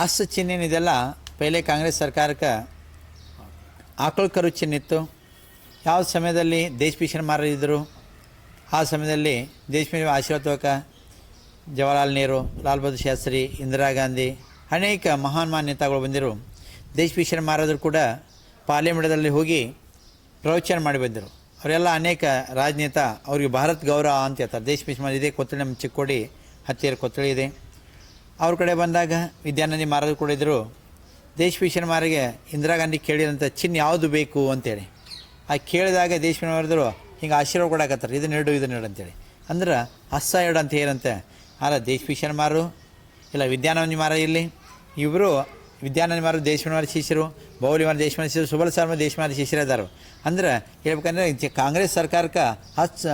ಹಸ್ತ ಚಿಹ್ನೆ ಇದೆಲ್ಲ ಪೈಲೆ ಕಾಂಗ್ರೆಸ್ ಸರ್ಕಾರಕ್ಕೆ ಆಕಳ ಕರು ಚಿಹ್ನೆ ಇತ್ತು. ಯಾವ ಸಮಯದಲ್ಲಿ ದೇಶ ಭೀಷಣ ಆ ಸಮಯದಲ್ಲಿ ದೇಶಮೇವ ಆಶೀರ್ವಾದಕ ಜವಾಹರಲಾಲ್ ನೆಹರು, ಲಾಲ್ ಬಹದ್ದೂರ್ ಶಾಸ್ತ್ರಿ, ಇಂದಿರಾ ಗಾಂಧಿ, ಅನೇಕ ಮಹಾನ್ ನೇತಾಗಳು ಬಂದಿರು. ದೇಶ ಭೀಷಣ ಮಾರಾದ್ರು ಕೂಡ ಪಾರ್ಲಿಮೆಂಟ್ದಲ್ಲಿ ಹೋಗಿ ಪ್ರವಚನ ಮಾಡಿ ಬಂದರು. ಅವರೆಲ್ಲ ಅನೇಕ ರಾಜನೇತ ಅವ್ರಿಗೆ ಭಾರತ್ ಗೌರವ ಅಂತ ಹೇಳ್ತಾರೆ. ದೇಶ ಭೀಷಣ ಇದೆ ಕೊತ್ತಳಿ ನಮ್ಮ ಚಿಕ್ಕೋಡಿ ಹತ್ತಿರ ಕೊತ್ತಳಿ ಇದೆ. ಅವ್ರ ಕಡೆ ಬಂದಾಗ ವಿದ್ಯಾನಂದಿ ಮಹಾರಾಜ್ ಕೂಡ ಇದ್ದರು ದೇಶ ಭೀಷಣ ಮಾರಿಗೆ ಇಂದಿರಾ ಗಾಂಧಿ ಕೇಳಿದಂಥ ಚಿನ್ನ ಯಾವುದು ಬೇಕು ಅಂತೇಳಿ. ಆ ಕೇಳಿದಾಗ ದೇಶ ಭೀಷಣ ಮಾರಿದ್ರು ಹಿಂಗೆ ಆಶೀರ್ವಾದ ಕೊಡಕತ್ತಾರೆ ಇದನ್ನ ನೆರಡು ಇದನ್ನ ನೆರಡು ಅಂತೇಳಿ. ಅಂದ್ರೆ ಹಸ್ಸ ಎರಡು ಅಂತ ಏನಂತೆ? ಅಲ್ಲ ದೇಶ ಭೀಷಣ ಮಾರು ಇಲ್ಲ, ವಿದ್ಯಾನಂದಿ ಮಾರ ಇಲ್ಲಿ ಇಬ್ಬರು ವಿದ್ಯಾನಂದ ಮಾರು ಮಾರ ಶಿಷ್ಯರು, ಬೌಲಿ ಮಾರ ದೇಶಮಾನ ಶಿಷ್ಯರು, ಸುಬಲ್ ಸರ್ಮ ದೇಶಮಾನ ಶಿಷ್ಯರು ಇದ್ದಾರೆ ಅಂದ್ರೆ ಹೇಳ್ಬೇಕಂದ್ರೆ ಕಾಂಗ್ರೆಸ್ ಸರ್ಕಾರಕ್ಕೆ ಹಸ್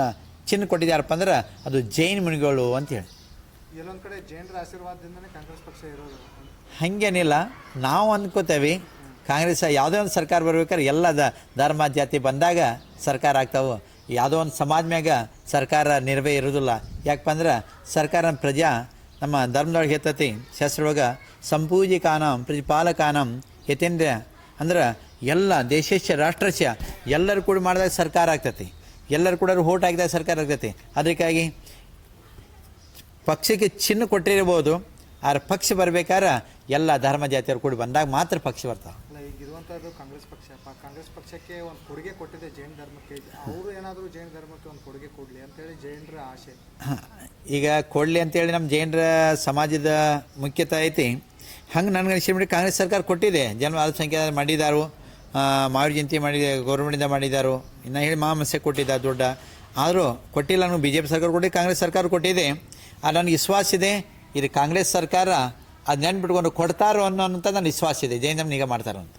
ಚಿನ್ನ ಕೊಟ್ಟಿದ್ದಾರಪ್ಪ ಅಂದ್ರೆ ಅದು ಜೈನ್ ಮುನಿಗಳು ಅಂತೇಳಿ. ಎಲ್ಲೊಂದ್ ಹಾಗೇನಿಲ್ಲ. ನಾವು ಅಂದ್ಕೋತೇವೆ ಕಾಂಗ್ರೆಸ್ ಯಾವುದೇ ಒಂದು ಸರ್ಕಾರ ಬರ್ಬೇಕಾದ್ರೆ ಎಲ್ಲ ಧರ್ಮ ಜಾತಿ ಬಂದಾಗ ಸರ್ಕಾರ ಆಗ್ತಾವೆ. ಯಾವುದೋ ಒಂದು ಸಮಾಜ ಮ್ಯಾಗ ಸರ್ಕಾರ ನಿರ್ವೇ ಇರೋದಿಲ್ಲ. ಯಾಕಪ್ಪ ಅಂದ್ರೆ ಸರ್ಕಾರ ಪ್ರಜಾ ನಮ್ಮ ಧರ್ಮದೊಳಗೆ ಹೆತ್ತತಿ ಶಾಸ್ತ್ರೊಳಗೆ ಸಂಪೂಜಿಕಾನಂ, ಪ್ರತಿಪಾಲಕಾನಂ ಯತೇಂದ್ರ ಅಂದ್ರೆ ಎಲ್ಲ ದೇಶಸ್ಯ ರಾಷ್ಟ್ರಸ್ಯ ಎಲ್ಲರೂ ಕೂಡ ಮಾಡಿದಾಗ ಸರ್ಕಾರ ಆಗ್ತತಿ. ಎಲ್ಲರೂ ಕೂಡ ಓಟ್ ಹಾಕಿದಾಗ ಸರ್ಕಾರ ಆಗ್ತತಿ. ಅದಕ್ಕಾಗಿ ಪಕ್ಷಕ್ಕೆ ಚಿನ್ನ ಕೊಟ್ಟಿರ್ಬೋದು ಆದ್ರೆ ಪಕ್ಷ ಬರಬೇಕಾದ್ರೆ ಎಲ್ಲ ಧರ್ಮ ಜಾತಿಯವರು ಕೂಡಿ ಬಂದಾಗ ಮಾತ್ರ ಪಕ್ಷ ಬರ್ತಾವೆ. ಈಗ ಕಾಂಗ್ರೆಸ್ ಪಕ್ಷ. ಕಾಂಗ್ರೆಸ್ ಪಕ್ಷಕ್ಕೆ ಒಂದು ಕೊಡುಗೆ ಕೊಟ್ಟಿದೆ ಜೈನ ಧರ್ಮಕ್ಕೆ. ಅವರು ಏನಾದರೂ ಜೈನ ಧರ್ಮಕ್ಕೆ ಒಂದು ಕೊಡುಗೆ ಕೊಡ್ಲಿ ಅಂತೇಳಿ ಜೈನರ ಆಸೆ. ಹ, ಈಗ ಕೊಡಲಿ ಅಂತೇಳಿ ನಮ್ಮ ಜೈನರ ಸಮಾಜದ ಮುಖ್ಯತೆ ಐತಿ. ಹಂಗೆ ನನಗೆ ಅನಿಸಿಬಿಟ್ಟು ಕಾಂಗ್ರೆಸ್ ಸರ್ಕಾರ ಕೊಟ್ಟಿದೆ. ಜನ್ಮ ಅಲ್ಪಸಂಖ್ಯಾತ ಮಾಡಿದಾರು ಮಾವಿ ಮಾವಿನ ಜಯಂತಿ ಮಾಡಿದೆ ಗೌರ್ಮೆಂಟಿಂದ ಮಾಡಿದಾರು ಇನ್ನು ಹೇಳಿ ಮಹಾಮಸ್ಯ ಕೊಟ್ಟಿದ್ದ ದೊಡ್ಡ. ಆದರೂ ಕೊಟ್ಟಿಲ್ಲ ನನಗೆ ಬಿ ಜೆ ಪಿ ಸರ್ಕಾರ ಕೊಟ್ಟಿದೆ ಕಾಂಗ್ರೆಸ್ ಸರ್ಕಾರ ಕೊಟ್ಟಿದೆ. ನನಗೆ ವಿಶ್ವಾಸ ಇದೆ. ಇದು ಕಾಂಗ್ರೆಸ್ ಸರ್ಕಾರ ಅದು ನೆನ್ಪಿಟ್ಕೊಂಡು ಕೊಡ್ತಾರೋ ಅನ್ನೋ ನನ್ನ ವಿಶ್ವಾಸ ಇದೆ. ಜೈನ ನಿಗಾ ಮಾಡ್ತಾರೋ ಅಂತ